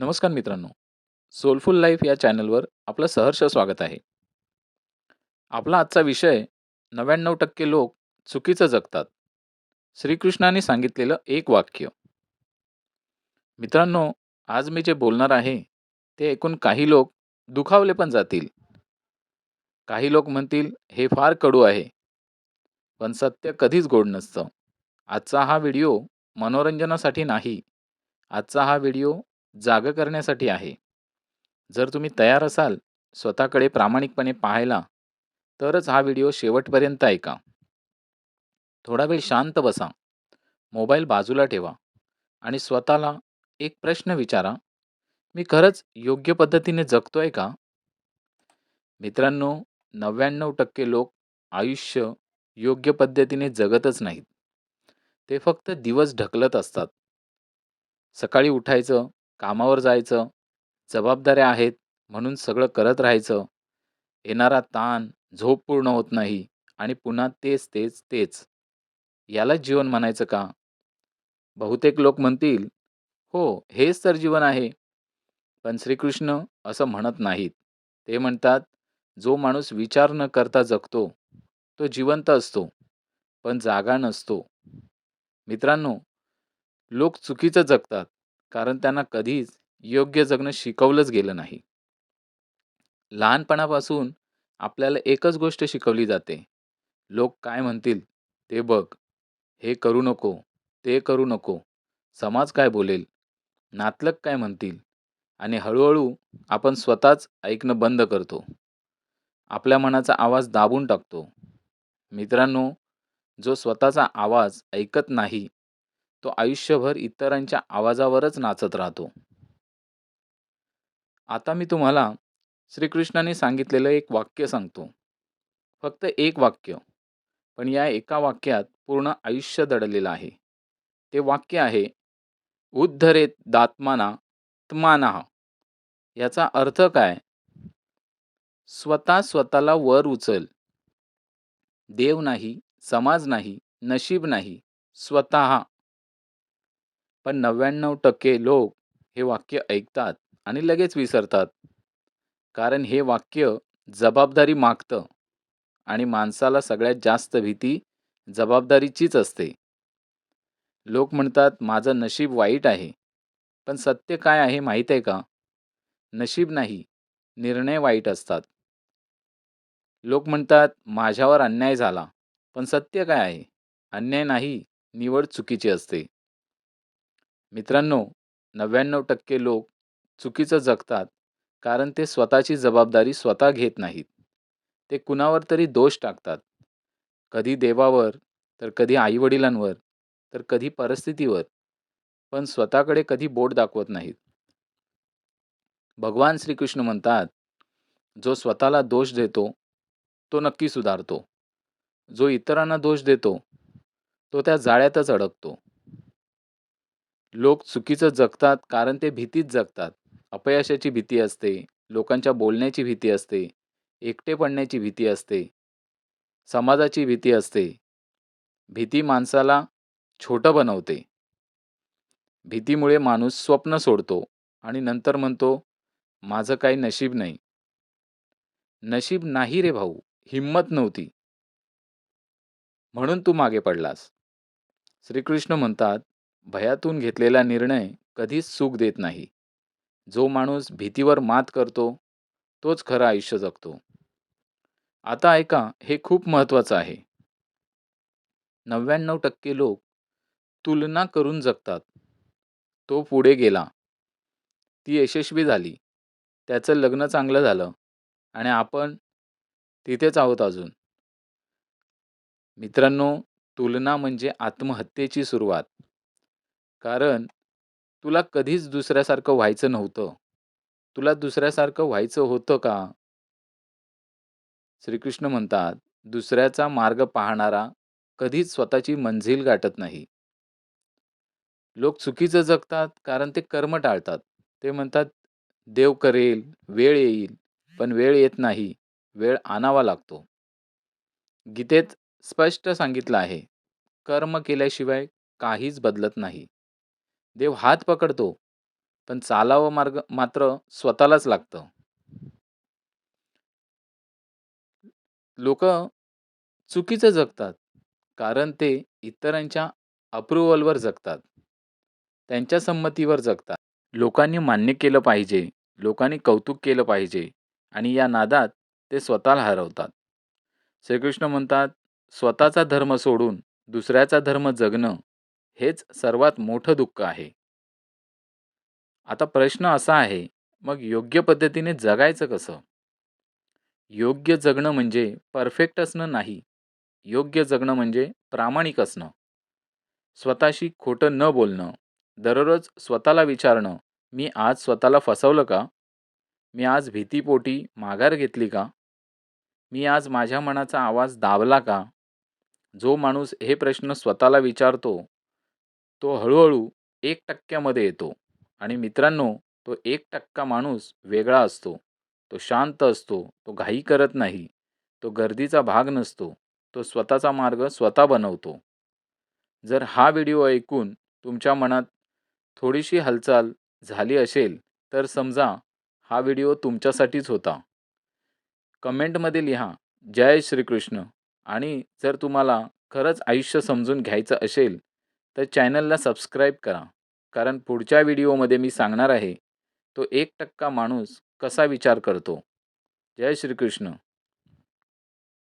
नमस्कार मित्रांनो. Soulful life या चॅनलवर आपलं सहर्ष स्वागत आहे. आपला आजचा विषय नव्याण्णव टक्के लोक चुकीचं जगतात. श्रीकृष्णाने सांगितलेलं एक वाक्य. मित्रांनो आज मी जे बोलणार आहे ते ऐकून काही लोक दुखावले पण जातील. काही लोक म्हणतील हे फार कडू आहे. पण सत्य कधीच गोड नसतं. आजचा हा व्हिडिओ मनोरंजनासाठी नाही. आजचा हा व्हिडिओ जाग करण्यासाठी आहे. जर तुम्ही तयार असाल स्वतःकडे प्रामाणिकपणे पाहायला तरच हा व्हिडिओ शेवटपर्यंत ऐका. थोडा वेळ शांत बसा. मोबाईल बाजूला ठेवा आणि स्वतःला एक प्रश्न विचारा मी खरंच योग्य पद्धतीने जगतोय का? मित्रांनो नव्याण्णव टक्के लोक आयुष्य योग्य पद्धतीने जगतच नाहीत. ते फक्त दिवस ढकलत असतात. सकाळी उठायचं कामावर जायचं जबाबदाऱ्या आहेत म्हणून सगळं करत राहायचं. येणारा ताण झोप पूर्ण होत नाही आणि पुन्हा तेच तेच तेच. यालाच जीवन म्हणायचं का? बहुतेक लोक म्हणतील हो हेच तर जीवन आहे. पण श्रीकृष्ण असं म्हणत नाहीत. ते म्हणतात जो माणूस विचार न करता जगतो तो जिवंत असतो पण जागा नसतो. मित्रांनो लोक चुकीचं जगतात. कारण त्यांना कधीच योग्य जगणं शिकवलंच गेलं नाही. लहानपणापासून आपल्याला एकच गोष्ट शिकवली जाते. लोक काय म्हणतील ते बघ. हे करू नको ते करू नको. समाज काय बोलेल? नातलग काय म्हणतील? आणि हळूहळू आपण स्वतःच ऐकणं बंद करतो. आपल्या मनाचा आवाज दाबून टाकतो. मित्रांनो जो स्वतःचा आवाज ऐकत नाही तो आयुष्यभर इतरांच्या आवाजावरच नाचत राहतो. आता मी तुम्हाला श्रीकृष्णाने सांगितलेलं एक वाक्य सांगतो. फक्त एक वाक्य पण या एका वाक्यात पूर्ण आयुष्य दडलेलं आहे. ते वाक्य आहे उद्धरेत दात्माना त्माना. याचा अर्थ काय? स्वतः स्वतःला वर उचल. देव नाही समाज नाही नशीब नाही स्वतः पण नव्याण्णव टक्के लोक हे वाक्य ऐकतात आणि लगेच विसरतात. कारण हे वाक्य जबाबदारी मागतं आणि माणसाला सगळ्यात जास्त भीती जबाबदारीचीच असते. लोक म्हणतात माझं नशीब वाईट आहे. पण सत्य काय आहे माहीत आहे का? नशीब नाही निर्णय वाईट असतात. लोक म्हणतात माझ्यावर अन्याय झाला पण सत्य काय आहे? अन्याय नाही निवड चुकीची असते. मित्रांनो नव्याण्णव टक्के लोक चुकीचं जगतात कारण ते स्वतःची जबाबदारी स्वतः घेत नाहीत. ते कुणावर तरी दोष टाकतात. कधी देवावर तर कधी आईवडिलांवर तर कधी परिस्थितीवर पण स्वतःकडे कधी बोट दाखवत नाहीत. भगवान श्रीकृष्ण म्हणतात जो स्वतःला दोष देतो तो नक्की सुधारतो. जो इतरांना दोष देतो तो त्या जाळ्यातच अडकतो. लोक चुकीचं जगतात कारण ते भीतीत जगतात. अपयशाची भीती असते लोकांच्या बोलण्याची भीती असते एकटे पडण्याची भीती असते समाजाची भीती असते. भीती माणसाला छोटं बनवते. भीतीमुळे माणूस स्वप्न सोडतो आणि नंतर म्हणतो माझं काही नशीब नाही. नशीब नाही रे भाऊ हिंमत नव्हती. म्हणून तू मागे पडलास. श्रीकृष्ण म्हणतात भयातून घेतलेला निर्णय कधीच सुख देत नाही. जो माणूस भीतीवर मात करतो तोच खरं आयुष्य जगतो. आता ऐका हे खूप महत्त्वाचं आहे. नव्याण्णव टक्के लोक तुलना करून जगतात. तो पुढे गेला. ती यशस्वी झाली. त्याचं लग्न चांगलं झालं. आणि आपण तिथेच आहोत अजून. मित्रांनो तुलना म्हणजे आत्महत्येची सुरुवात. कारण तुला कधीच दुसऱ्यासारखं व्हायचं नव्हतं. तुला दुसऱ्यासारखं व्हायचं होतं का? श्रीकृष्ण म्हणतात दुसऱ्याचा मार्ग पाहणारा कधीच स्वतःची मंजिल गाठत नाही. लोक चुकीचं जगतात कारण ते कर्म टाळतात. ते म्हणतात देव करेल वेळ येईल पण वेळ येत नाही वेळ आणावा लागतो. गीतेत स्पष्ट सांगितलं आहे कर्म केल्याशिवाय काहीच बदलत नाही. देव हात पकडतो पण चालावं मार्ग मात्र स्वतःलाच लागतं. लोक चुकीचं जगतात. कारण ते इतरांच्या अप्रुव्हलवर जगतात. त्यांच्या संमतीवर जगतात. लोकांनी मान्य केलं पाहिजे, लोकांनी कौतुक केलं पाहिजे आणि या नादात ते स्वतःला हरवतात. श्रीकृष्ण म्हणतात, स्वतःचा धर्म सोडून दुसऱ्याचा धर्म जगणं हेच सर्वात मोठं दुःख आहे. आता प्रश्न असा आहे, मग योग्य पद्धतीने जगायचं कसं? योग्य जगणं म्हणजे परफेक्ट असणं नाही. योग्य जगणं म्हणजे प्रामाणिक असणं. स्वतःशी खोटं न बोलणं. दररोज स्वतःला विचारणं, मी आज स्वतःला फसवलं का? मी आज भीतीपोटी माघार घेतली का? मी आज माझ्या मनाचा आवाज दाबला का? जो माणूस हे प्रश्न स्वतःला विचारतो, तो हळूहळू एक टक्क्यामध्ये येतो. आणि मित्रांनो, तो एक टक्का माणूस वेगळा असतो. तो शांत असतो. तो घाई करत नाही. तो गर्दीचा भाग नसतो. तो स्वतःचा मार्ग स्वतः बनवतो. जर हा व्हिडिओ ऐकून तुमच्या मनात थोडीशी हालचाल झाली असेल, तर समजा हा व्हिडिओ तुमच्यासाठीच होता. कमेंटमध्ये लिहा, जय श्रीकृष्ण आणि जर तुम्हाला खरंच आयुष्य समजून घ्यायचं असेल, तर चॅनलला सबस्क्राईब करा. कारण पुढच्या व्हिडिओमध्ये मी सांगणार आहे, तो एक टक्का माणूस कसा विचार करतो. जय श्रीकृष्ण.